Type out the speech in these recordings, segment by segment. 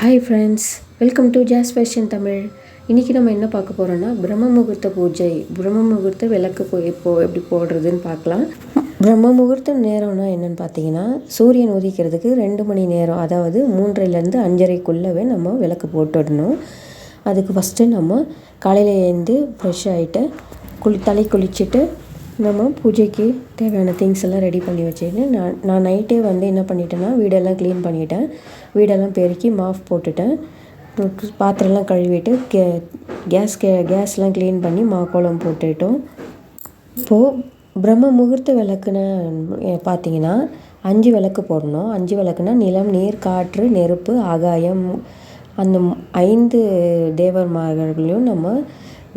Hi friends welcome to Jas fashion Tamil இன்றைக்கி நம்ம என்ன பார்க்க போகிறோன்னா பிரம்ம முகூர்த்த பூஜை. பிரம்ம முகூர்த்த விளக்கு போய் இப்போ எப்படி போடுறதுன்னு பார்க்கலாம். பிரம்ம முகூர்த்த நேரம்னா என்னென்னு பார்த்தீங்கன்னா சூரியன் உதிக்கிறதுக்கு ரெண்டு மணி நேரம் அதாவது மூன்றைலேருந்து அஞ்சரைக்குள்ளவே நம்ம விளக்கு போட்டுடணும். அதுக்கு ஃபஸ்ட்டு நம்ம காலையில் எழுந்து ஃப்ரெஷ் ஆகிட்டு குளி தலை குளிச்சுட்டு நம்ம பூஜைக்கு தேவையான திங்ஸ் எல்லாம் ரெடி பண்ணி வச்சுட்டு நான் நான் நைட்டே வந்து என்ன பண்ணிட்டேன்னா வீடெல்லாம் க்ளீன் பண்ணிவிட்டேன் வீடெல்லாம் பெருக்கி மாஃப் போட்டுட்டேன். பாத்திரம்லாம் கழுவிட்டு கே கேஸ் கே கேஸ்லாம் க்ளீன் பண்ணி மா கோலம் போட்டுட்டோம். இப்போது பிரம்ம முகூர்த்த விளக்குன்னு பார்த்தீங்கன்னா அஞ்சு விளக்கு போடணும். அஞ்சு விளக்குனா நிலம் நீர் காற்று நெருப்பு ஆகாயம் அந்த ஐந்து தேவர்மார்களையும் நம்ம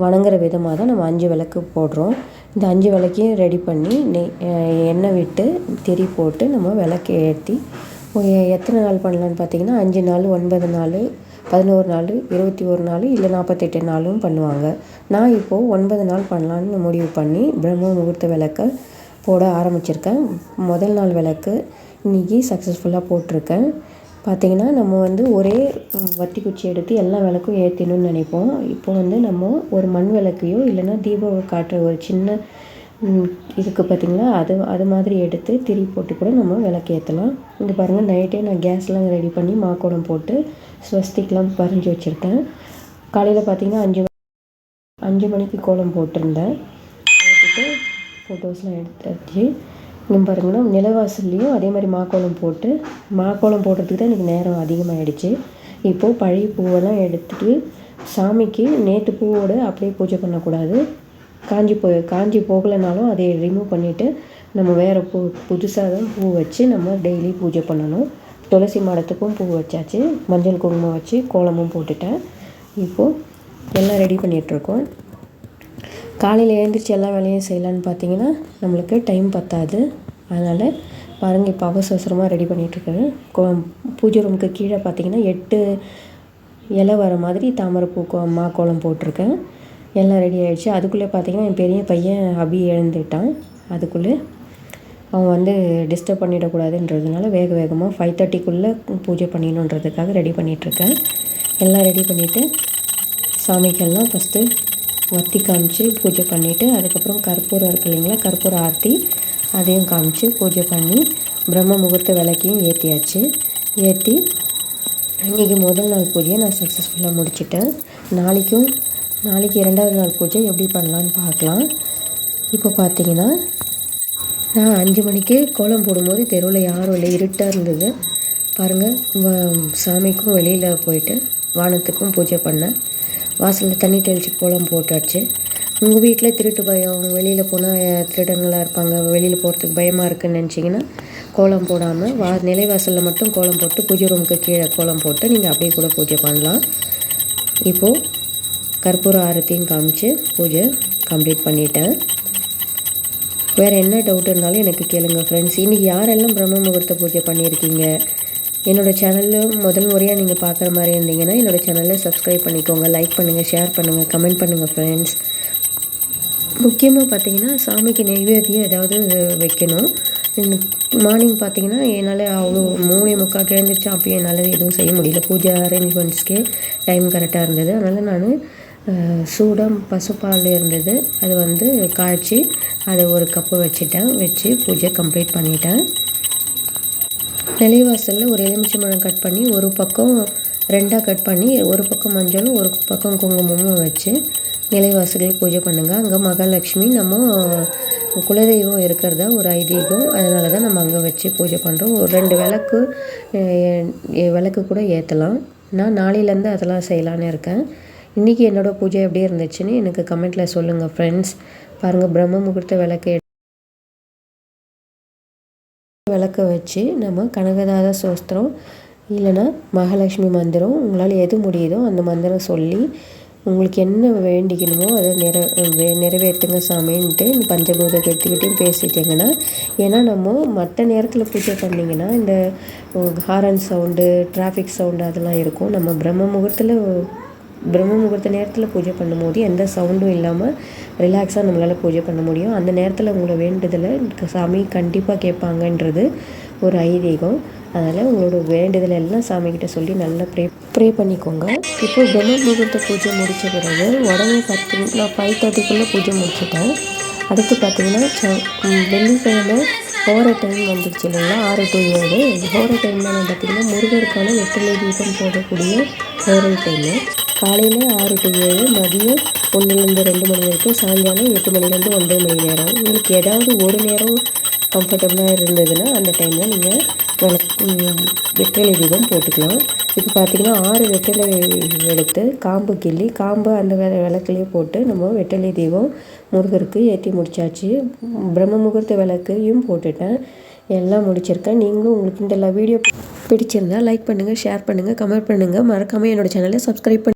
வணங்குற விதமாக தான் நம்ம அஞ்சு விளக்கு போடுறோம். இந்த அஞ்சு விளக்கையும் ரெடி பண்ணி நெய் எண்ணெய் விட்டு திரி போட்டு நம்ம விளக்கு ஏற்றி எத்தனை நாள் பண்ணலான்னு பார்த்தீங்கன்னா அஞ்சு நாள் ஒன்பது நாள் பதினோரு நாள் இருபத்தி ஒரு நாள் இல்லை நாற்பத்தெட்டு நாளும் பண்ணுவாங்க. நான் இப்போது ஒன்பது நாள் பண்ணலான்னு முடிவு பண்ணி பிரம்ம முகூர்த்த விளக்கை போட ஆரம்பிச்சிருக்கேன். முதல் நாள் விளக்கு இன்றைக்கி சக்ஸஸ்ஃபுல்லாக போட்டிருக்கேன். பார்த்திங்கன்னா நம்ம வந்து ஒரே வத்தி குச்சி எடுத்து எல்லா விளக்கும் ஏற்றணும்னு நினைப்போம். இப்போ வந்து நம்ம ஒரு மண் விளக்கையோ இல்லைன்னா தீபம் காட்டுற ஒரு சின்ன இதுக்கு பார்த்திங்களா அது அது மாதிரி எடுத்து திரி போட்டு கூட நம்ம விளக்கு ஏற்றலாம் இங்கே பாருங்கள் நைட்டே நான் கேஸ்லாம் ரெடி பண்ணி மாக்கோடம் போட்டு ஸ்வஸ்திக்கெலாம் பறிஞ்சு வச்சுருக்கேன். காலையில் பார்த்திங்கன்னா அஞ்சு அஞ்சு மணிக்கு கோலம் போட்டிருந்தேன். போட்டுட்டு ஃபோட்டோஸ்லாம் எடுத்து இங்கே பாருங்கன்னா நிலவாசல்லையும் அதே மாதிரி மாக்கோலம் போட்டு மாக்கோலம் போடுறதுக்கு தான் எனக்கு நேரம் அதிகமாகிடுச்சு இப்போது பழைய பூவெல்லாம் எடுத்துகிட்டு சாமிக்கு நேற்று பூவோடு அப்படியே பூஜை பண்ணக்கூடாது. காஞ்சி போ காஞ்சி போகலைனாலும் அதை ரிமூவ் பண்ணிவிட்டு நம்ம வேறு பூ புதுசாக தான் பூ வச்சு நம்ம டெய்லி பூஜை பண்ணணும். துளசி மாடத்துக்கும் பூ வச்சாச்சு. மஞ்சள் குங்குமம் வச்சு கோலமும் போட்டுட்டேன். இப்போது எல்லாம் ரெடி பண்ணிகிட்ருக்கோம் காலையில் எழுந்திரிச்சி எல்லா வேலையும் செய்யலான்னு பார்த்தீங்கன்னா நம்மளுக்கு டைம் பத்தாது. அதனால் பாருங்கள் இப்போ அவசர அவசரமாக ரெடி பண்ணிகிட்ருக்கேன் கோ பூஜை ரூமுக்கு கீழே பார்த்தீங்கன்னா எட்டு இலை வர மாதிரி தாமரைப்பூ கோ மா கோலம் போட்டிருக்கேன். எல்லாம் ரெடி ஆகிடுச்சு அதுக்குள்ளே பார்த்தீங்கன்னா என் பெரிய பையன் அபி எழுந்துட்டான். அதுக்குள்ளே அவன் வந்து டிஸ்டர்ப் பண்ணிடக்கூடாதுன்றதுனால வேக வேகமாக ஃபைவ் தேர்ட்டிக்குள்ளே பூஜை பண்ணிடணுன்றதுக்காக ரெடி பண்ணிகிட்ருக்கேன் எல்லாம் ரெடி பண்ணிவிட்டு சாமிக்கெல்லாம் ஃபஸ்ட்டு வத்தி காமிச்சு பூஜை பண்ணிவிட்டு அதுக்கப்புறம் கற்பூரம் இருக்கு இல்லைங்களா கற்பூரம் ஆற்றி அதையும் காமிச்சு பூஜை பண்ணி பிரம்ம முகூர்த்த விளக்கையும் ஏற்றியாச்சு ஏற்றி இன்றைக்கி முதல் நாள் பூஜையை நான் சக்ஸஸ்ஃபுல்லாக முடிச்சிட்டேன். நாளைக்கும் நாளைக்கு இரண்டாவது நாள் பூஜை எப்படி பண்ணலான்னு பார்க்கலாம். இப்போ பார்த்தீங்கன்னா நான் அஞ்சு மணிக்கு கோலம் போடும்போது தெருவில் யாரும் இல்லை இருட்டாக இருந்தது. பாருங்கள் சாமிக்கும் வெளியில் போயிட்டு வானத்துக்கும் பூஜை பண்ணேன். வாசலில் தண்ணி தெளித்து கோலம் போட்டாச்சு. உங்கள் வீட்டில் திருட்டு பயம் வெளியில் போனால் திருடங்களாக இருப்பாங்க வெளியில் போகிறதுக்கு பயமாக இருக்குன்னு நினச்சிங்கன்னா கோலம் போடாமல் வா நிலைவாசலில் மட்டும் கோலம் போட்டு பூஜை ரூமுக்கு கீழே கோலம் போட்டு நீங்கள் அப்படியே கூட பூஜை பண்ணலாம். இப்போது கற்பூர ஆரத்தியும் காமிச்சு பூஜை கம்ப்ளீட் பண்ணிட்டேன். வேறு என்ன டவுட் இருந்தாலும் எனக்கு கேளுங்கள் ஃப்ரெண்ட்ஸ் இன்றைக்கி யாரெல்லாம் பிரம்ம முகூர்த்த பூஜை பண்ணியிருக்கீங்க? என்னோடய சேனலில் முதல் முறையாக நீங்கள் பார்க்குற மாதிரி இருந்தீங்கன்னா என்னோடய சேனலில் சப்ஸ்கிரைப் பண்ணிக்கோங்க லைக் பண்ணுங்கள் ஷேர் பண்ணுங்கள் கமெண்ட் பண்ணுங்கள் ஃப்ரெண்ட்ஸ் முக்கியமாக பார்த்தீங்கன்னா சாமிக்கு நெய்வேத்தியம் ஏதாவது வைக்கணும். மார்னிங் பார்த்தீங்கன்னா என்னால் அவ்வளோ மூணே முக்கால் கிழந்துருச்சு அப்பயும் என்னால் எதுவும் செய்ய முடியல. பூஜை அரேஞ்ச்மெண்ட்ஸ்க்கே டைம் கரெக்டாக இருந்தது. அதனால் நான் சூடம் பசுப்பால் இருந்தது. அது வந்து காய்ச்சி அதை ஒரு கப்பு வச்சுட்டேன். வச்சு பூஜை கம்ப்ளீட் பண்ணிட்டேன். நிலைவாசலில் ஒரு எலுமிச்சம்பழம் கட் பண்ணி ஒரு பக்கம் ரெண்டாக கட் பண்ணி ஒரு பக்கம் மஞ்சளும் ஒரு பக்கம் குங்குமமும் வச்சு நிலைவாசலில் பூஜை பண்ணுங்கள் அங்கே மகாலட்சுமி நம்ம குலதெய்வம் இருக்கிறதா ஒரு ஐதீகம். அதனால தான் நம்ம அங்கே வச்சு பூஜை பண்ணுறோம் ஒரு ரெண்டு விளக்கு விளக்கு கூட ஏற்றலாம் நான் நாளையிலேருந்து அதெல்லாம் செய்யலான்னு இருக்கேன். இன்றைக்கி என்னோடய பூஜை எப்படி இருந்துச்சுன்னு எனக்கு கமெண்ட்டில் சொல்லுங்கள் ஃப்ரெண்ட்ஸ் பாருங்கள் பிரம்ம முகூர்த்த விளக்கு வச்சு நம்ம கனகதாத சோஸ்திரம் இல்லைன்னா மகாலட்சுமி மந்திரம் உங்களால் எது முடியுதோ அந்த மந்திரம் சொல்லி உங்களுக்கு என்ன வேண்டிக்கணுமோ அதை நிற நிறைவேற்றுங்க சாமின்ட்டு இந்த பஞ்சபூத கற்றுக்கிட்டையும் பேசிட்டிங்கன்னா ஏன்னா நம்ம மற்ற நேரத்தில் பூஜை பண்ணிங்கன்னா இந்த ஹாரன் சவுண்டு டிராஃபிக் சவுண்டு அதெல்லாம் இருக்கும். நம்ம பிரம்ம முகூர்த்தத்தில் பிரம்ம முகூர்த்த நேரத்தில் பூஜை பண்ணும்போது எந்த சவுண்டும் இல்லாமல் ரிலாக்ஸாக நம்மளால் பூஜை பண்ண முடியும். அந்த நேரத்தில் உங்களை வேண்டுதலை சாமி கண்டிப்பாக கேட்பாங்கன்றது ஒரு ஐதீகம். அதனால் உங்களோட வேண்டுதல் எல்லாம் சாமிக்கிட்ட சொல்லி நல்லா ப்ரே ப்ரே பண்ணிக்கோங்க. இப்போ பிரம்ம முகூர்த்த பூஜை முடித்த பிறகு உடனே பத்து நான் ஃபைவ் தேர்ட்டிக்குள்ளே பூஜை முடிச்சுட்டேன். அடுத்து பார்த்தீங்கன்னா வெள்ளிக்கிழமை ஹோர டைம் வந்துடுச்சு இல்லைங்களா? ஆறு டு ஏழு. ஹோர டைமில் நான் பார்த்தீங்கன்னா முருகருக்கான வெற்றிலை தீபம் போடக்கூடிய ஹோரை டைமு காலையில் ஆறு டு ஏழு மதியம் ஒன்றுலேருந்து ரெண்டு மணி வரைக்கும் சாயங்காலம் எட்டு மணிலேருந்து ஒன்பது மணி நேரம். உங்களுக்கு ஏதாவது ஒரு நேரம் கம்ஃபர்டபுளாக இருந்ததுன்னா அந்த டைமில் நீங்கள் வெற்றிலை தீபம் போட்டுக்கலாம். இப்போ பார்த்தீங்கன்னா ஆறு வெற்றிலை எடுத்து காம்பு கிள்ளி காம்பு அந்த வெ விளக்குலேயே போட்டு நம்ம வெற்றிலை தீபம் முருகருக்கு ஏற்றி முடிச்சாச்சு. பிரம்ம முகூர்த்த விளக்கையும் போட்டுட்டேன். எல்லாம் முடிச்சிருக்கேன். நீங்களும் உங்களுக்கு இந்த வீடியோ பிடிச்சிருந்தா லைக் பண்ணுங்கள் ஷேர் பண்ணுங்கள் கமெண்ட் பண்ணுங்கள் மறக்காமல் என்னோடய சேனலை சப்ஸ்கிரைப் பண்ணி